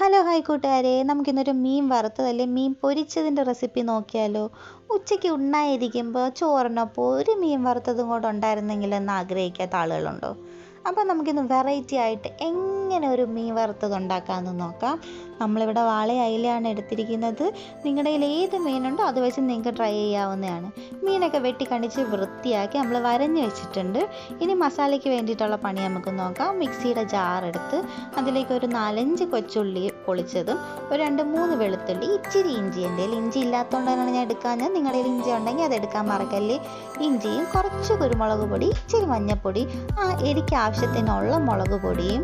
Hello hi കൂട്ടുകാരെ. നമുക്കിന്നൊരു മീൻ വറുത്തത് അല്ലെ മീൻ പൊരിച്ചതിന്റെ റെസിപ്പി നോക്കിയാലോ? ഉച്ചയ്ക്ക് ഉണ്ണായിരിക്കുമ്പോൾ ചോറിനൊപ്പം ഒരു മീൻ വറുത്തതും കൂടെ ഉണ്ടായിരുന്നെങ്കിൽ എന്ന് ആഗ്രഹിക്കാത്ത ആളുകളുണ്ടോ? അപ്പോൾ നമുക്കിന്ന് വെറൈറ്റി ആയിട്ട് എങ്ങനെ ഒരു മീൻ വറുത്തത് ഉണ്ടാക്കാമെന്ന് നോക്കാം. നമ്മളിവിടെ വാള അയിലയാണ് എടുത്തിരിക്കുന്നത്. നിങ്ങളുടെ കയ്യിൽ ഏത് മീനുണ്ടോ അത് വെച്ച് നിങ്ങൾക്ക് ട്രൈ ചെയ്യാവുന്നതാണ്. മീനൊക്കെ വെട്ടി കണിച്ച് വൃത്തിയാക്കി നമ്മൾ വരഞ്ഞ് വെച്ചിട്ടുണ്ട്. ഇനി മസാലയ്ക്ക് വേണ്ടിയിട്ടുള്ള പണി നമുക്ക് നോക്കാം. മിക്സിയുടെ ജാർ എടുത്ത് അതിലേക്ക് ഒരു നാലഞ്ച് കൊച്ചുള്ളി പൊളിച്ചതും ഒരു രണ്ട് മൂന്ന് വെളുത്തുള്ളി ഇച്ചിരി ഇഞ്ചി. എന്റെ കയ്യിൽ ഇഞ്ചി ഇല്ലാത്തതുകൊണ്ടാണ് ഞാൻ എടുക്കാഞ്ഞത്. നിങ്ങളുടെ കയ്യിൽ ഇഞ്ചി ഉണ്ടെങ്കിൽ അത് എടുക്കാൻ മറക്കല്ലേ? ഇഞ്ചിയും കുറച്ച് കുരുമുളക് പൊടി ഇച്ചിരി മഞ്ഞൾപ്പൊടി. ആ എരിക്ക് ആവശ്യത്തിനുള്ള മുളക് പൊടിയും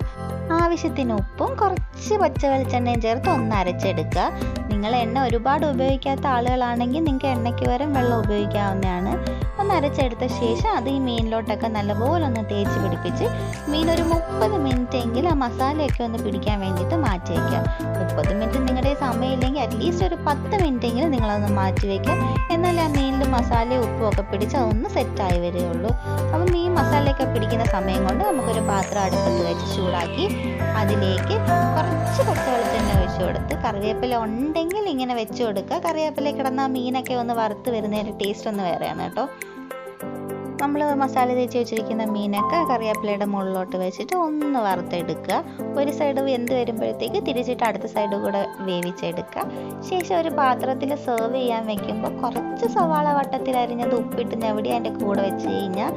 ആവശ്യത്തിന് ഉപ്പും കുറച്ച് പച്ച വെളിച്ചെണ്ണയും ചേർത്ത് ഒന്ന് അരച്ചെടുക്കുക. നിങ്ങൾ എണ്ണ ഒരുപാട് ഉപയോഗിക്കാത്ത ആളുകളാണെങ്കിൽ നിങ്ങൾക്ക് എണ്ണയ്ക്ക് പകരം വെള്ളം ഉപയോഗിക്കാവുന്നതാണ്. ഒന്ന് അരച്ചെടുത്ത ശേഷം അത് ഈ മീനിലോട്ടൊക്കെ നല്ലപോലെ ഒന്ന് തേച്ച് പിടിപ്പിച്ച് മീൻ ഒരു മുപ്പത് മിനിറ്റ് എങ്കിൽ ആ മസാലയൊക്കെ ഒന്ന് പിടിക്കാൻ വേണ്ടിയിട്ട് മാറ്റി വയ്ക്കുക. മുപ്പത് മിനിറ്റ് സമയമില്ലെങ്കിൽ അറ്റ്ലീസ്റ്റ് ഒരു പത്ത് മിനിറ്റ് എങ്കിലും നിങ്ങളതൊന്ന് മാറ്റി വയ്ക്കുക എന്നാൽ ആ മീനിൽ മസാലയും ഉപ്പും ഒക്കെ പിടിച്ച് അതൊന്ന് സെറ്റായി വരികയുള്ളൂ. അപ്പം മീൻ മസാലയൊക്കെ പിടിക്കുന്ന സമയം കൊണ്ട് നമുക്കൊരു പാത്രം അടുപ്പത്ത് വെച്ച് ചൂടാക്കി അതിലേക്ക് കുറച്ച് പച്ച വെളിച്ചെണ്ണ ഒഴിച്ചു കൊടുത്ത് കറിവേപ്പില ഉണ്ടെങ്കിൽ ഇങ്ങനെ വെച്ച് കൊടുക്കുക. കറിവേപ്പില കിടന്ന മീനൊക്കെ ഒന്ന് വറുത്ത് വരുന്നതിന്റെ ടേസ്റ്റ് ഒന്ന് വേറെയാണ് കേട്ടോ. നമ്മൾ മസാല തേച്ച് വെച്ചിരിക്കുന്ന മീനൊക്കെ കറിവേപ്പിലയുടെ മുകളിലോട്ട് വെച്ചിട്ട് ഒന്ന് വറുത്തെടുക്കുക. ഒരു സൈഡ് വെന്ത് വരുമ്പോഴത്തേക്ക് തിരിച്ചിട്ട് അടുത്ത സൈഡ് കൂടെ വേവിച്ചെടുക്കുക. ശേഷം ഒരു പാത്രത്തിൽ സെർവ് ചെയ്യാൻ വെക്കുമ്പോൾ കുറച്ച് സവാള വട്ടത്തിൽ അരിഞ്ഞത് ഉപ്പിട്ട് ഞെവിടി അതിന്റെ കൂടെ വെച്ച് കഴിഞ്ഞാൽ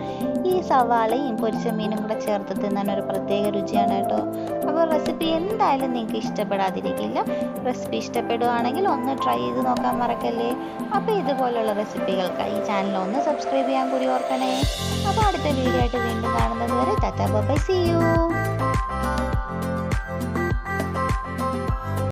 ഈ സവാളയും പൊരിച്ച മീനും കൂടെ ചേർത്ത് തിന്നാൻ ഒരു പ്രത്യേക രുചിയാണ് കേട്ടോ. അപ്പോൾ റെസിപ്പി എന്തായാലും നിങ്ങൾക്ക് ഇഷ്ടപ്പെടാതിരിക്കില്ല. റെസിപ്പി ഇഷ്ടപ്പെടുവാണെങ്കിൽ ഒന്ന് ട്രൈ ചെയ്ത് നോക്കാൻ മറക്കല്ലേ. അപ്പോൾ ഇതുപോലുള്ള റെസിപ്പികൾക്കായി ഈ ചാനൽ ഒന്ന് സബ്സ്ക്രൈബ് ചെയ്യാൻ കൂടി ഓർക്കണേ. അപ്പോൾ അടുത്ത വീഡിയോ ആയിട്ട് വീണ്ടും കാണുന്നത് വരെ ടാറ്റാ ബൈ സി യു